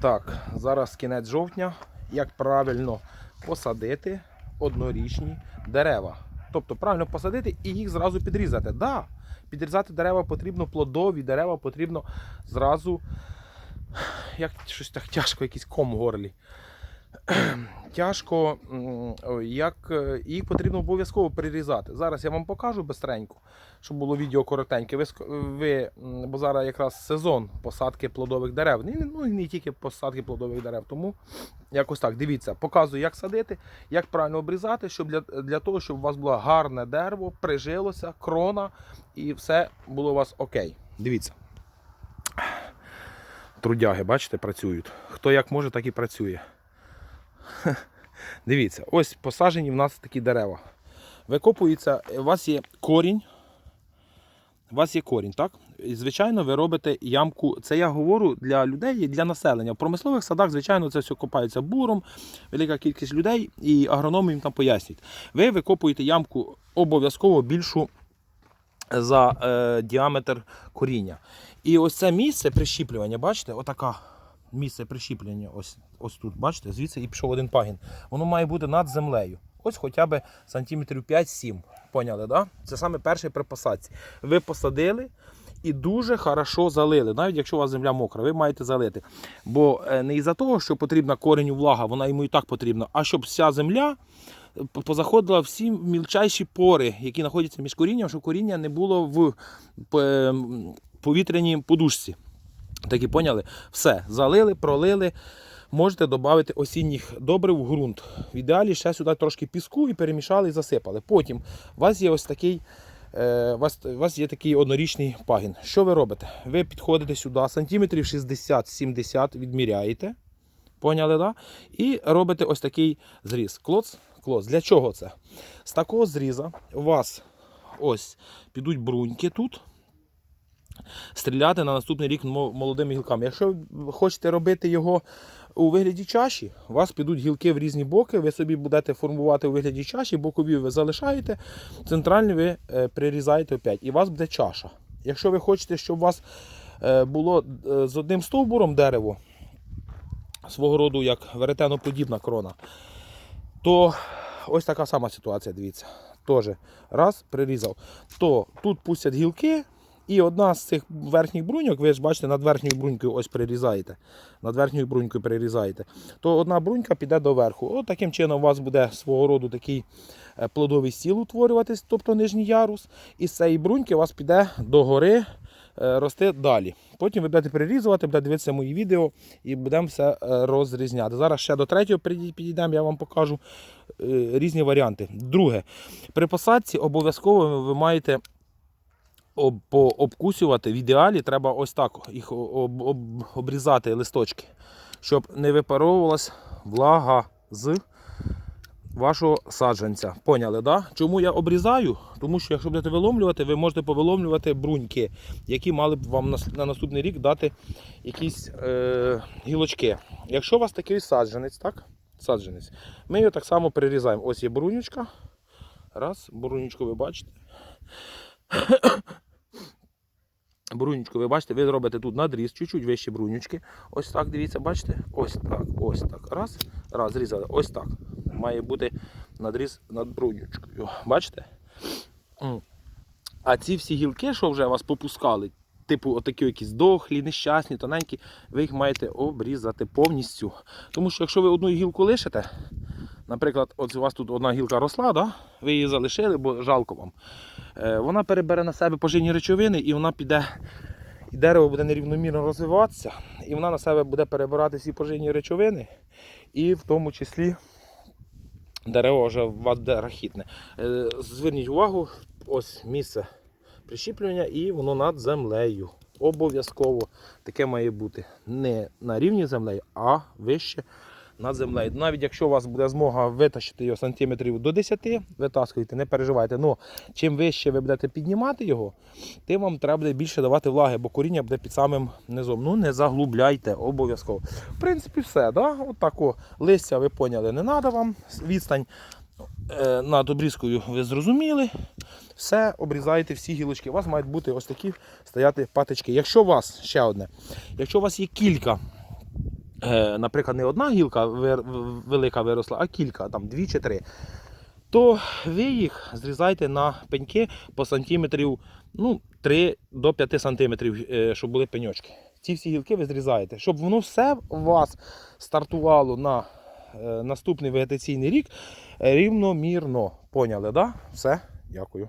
Так, зараз кінець жовтня. Як правильно посадити однорічні дерева. Тобто правильно посадити і їх зразу підрізати. Да, підрізати дерева потрібно плодові, дерева потрібно зразу. Як щось так тяжко, якийсь ком в горлі. Тяжко, як е, їх потрібно обов'язково прирізати. Зараз я вам покажу бистренько, щоб було відео коротеньке. Ви, ви, бо зараз якраз сезон посадки плодових дерев. Ну і не тільки посадки плодових дерев. Тому якось так. Дивіться, показую, як садити, як правильно обрізати, щоб для, для того, щоб у вас було гарне дерево, прижилося, крона і все було у вас окей. Дивіться. Трудяги, бачите, працюють. Хто як може, так і працює. Дивіться, ось посаджені в нас такі дерева. Викопується, у вас є корінь. У вас є корінь, так? І, звичайно, ви робите ямку. Це я говорю для людей для населення. В промислових садах, звичайно, це все копається буром, велика кількість людей, і агрономи їм там пояснюють. Ви викопуєте ямку обов'язково більшу за е, діаметр коріння. І ось це місце прищіплювання, бачите, отака місце прищіплення, ось, ось тут, бачите, звідси і пішов один пагін. Воно має бути над землею. Ось хоча б сантиметрів 5-7. Поняли, да? Це саме перший при посадці. Ви посадили і дуже хорошо залили. Навіть якщо у вас земля мокра, ви маєте залити. Бо е, не із-за того, що потрібна кореню влага, вона йому і так потрібна, а щоб вся земля е, позаходила всі мільчайші пори, які знаходяться між корінням, щоб коріння не було в повітряній подушці. Так і поняли? Все, залили, пролили. Можете додати осінніх добрив в ґрунт. В ідеалі ще сюди трошки піску і перемішали і засипали. Потім у вас є ось такий. е, У вас, у вас є такий однорічний пагін. Що ви робите? Ви підходите сюди, сантиметрів 60-70 відміряєте. Поняли, да? І робите ось такий зріз. Клоц, клоц. Для чого це? З такого зріза у вас ось підуть бруньки тут стріляти на наступний рік мо- молодими гілками. Якщо ви хочете робити його у вигляді чаші, у вас підуть гілки в різні боки, ви собі будете формувати у вигляді чаші, бокові ви залишаєте, центральні ви е, прирізаєте опять, і у вас буде чаша. Якщо ви хочете, щоб у вас е, було е, з одним стовбуром дерево, свого роду як веретеноподібна крона, то ось така сама ситуація, дивіться. Тоже раз, прирізав. То тут пустять гілки, і одна з цих верхніх бруньок, ви ж бачите, над верхньою брунькою ось прирізаєте. Над верхньою брунькою прирізаєте. То одна брунька піде до верху. От таким чином у вас буде свого роду такий е, плодовий стіл утворюватись, тобто нижній ярус. І з цієї бруньки у вас піде до гори е, рости далі. Потім ви будете перерізувати, будете дивитися мої відео і будемо все е, розрізняти. Зараз ще до третього підійдемо, я вам покажу різні варіанти. Друге, при посадці обов'язково ви маєте об, пообкусювати. В ідеалі треба ось так їх об, об, обрізати листочки, щоб не випаровувалась влага з вашого саджанця. Поняли, да? Чому я обрізаю? Тому що якщо будете виломлювати, ви можете повиломлювати бруньки, які мали б вам на, на наступний рік дати якісь е, гілочки. Якщо у вас такий саджанець, так? Саджанець, ми його так само перерізаємо. Ось є брунючка. Раз, брунючку ви бачите. Брунючку, ви бачите, ви робите тут надріз, чуть-чуть вище брунючки. Ось так, дивіться, бачите? Ось так, ось так. Раз, раз, зрізали. Ось так. Має бути надріз над брунючкою. Бачите? А ці всі гілки, що вже вас попускали, типу отакі якісь дохлі, нещасні, тоненькі, ви їх маєте обрізати повністю. Тому що якщо ви одну гілку лишите, наприклад, от у вас тут одна гілка росла, да? ви її залишили, бо жалко вам. Е, Вона перебере на себе поживні речовини і вона піде, і дерево буде нерівномірно розвиватися, і вона на себе буде перебирати всі поживні речовини, і в тому числі дерево вже у буде рахітне. Е, Зверніть увагу, ось місце прищіплювання і воно над землею. Обов'язково таке має бути не на рівні землею, а вище над землею. Навіть якщо у вас буде змога витащити його сантиметрів до 10, витаскуйте, не переживайте. Ну, чим вище ви будете піднімати його, тим вам треба буде більше давати влаги, бо коріння буде під самим низом. Ну не заглубляйте, обов'язково. В принципі, все. Да? От тако листя ви поняли, не треба вам. Відстань е, над обрізкою ви зрозуміли. Все, обрізаєте всі гілочки. У вас мають бути ось такі стояти патички. Якщо у вас ще одне, якщо у вас є кілька наприклад, не одна гілка велика виросла, а кілька, там дві чи три, то ви їх зрізайте на пеньки по сантиметрів ну, 3 до 5 сантиметрів, е, щоб були пеньочки. Ці всі гілки ви зрізаєте, щоб воно все у вас стартувало на е, наступний вегетаційний рік рівномірно. Поняли? Да? Все, дякую.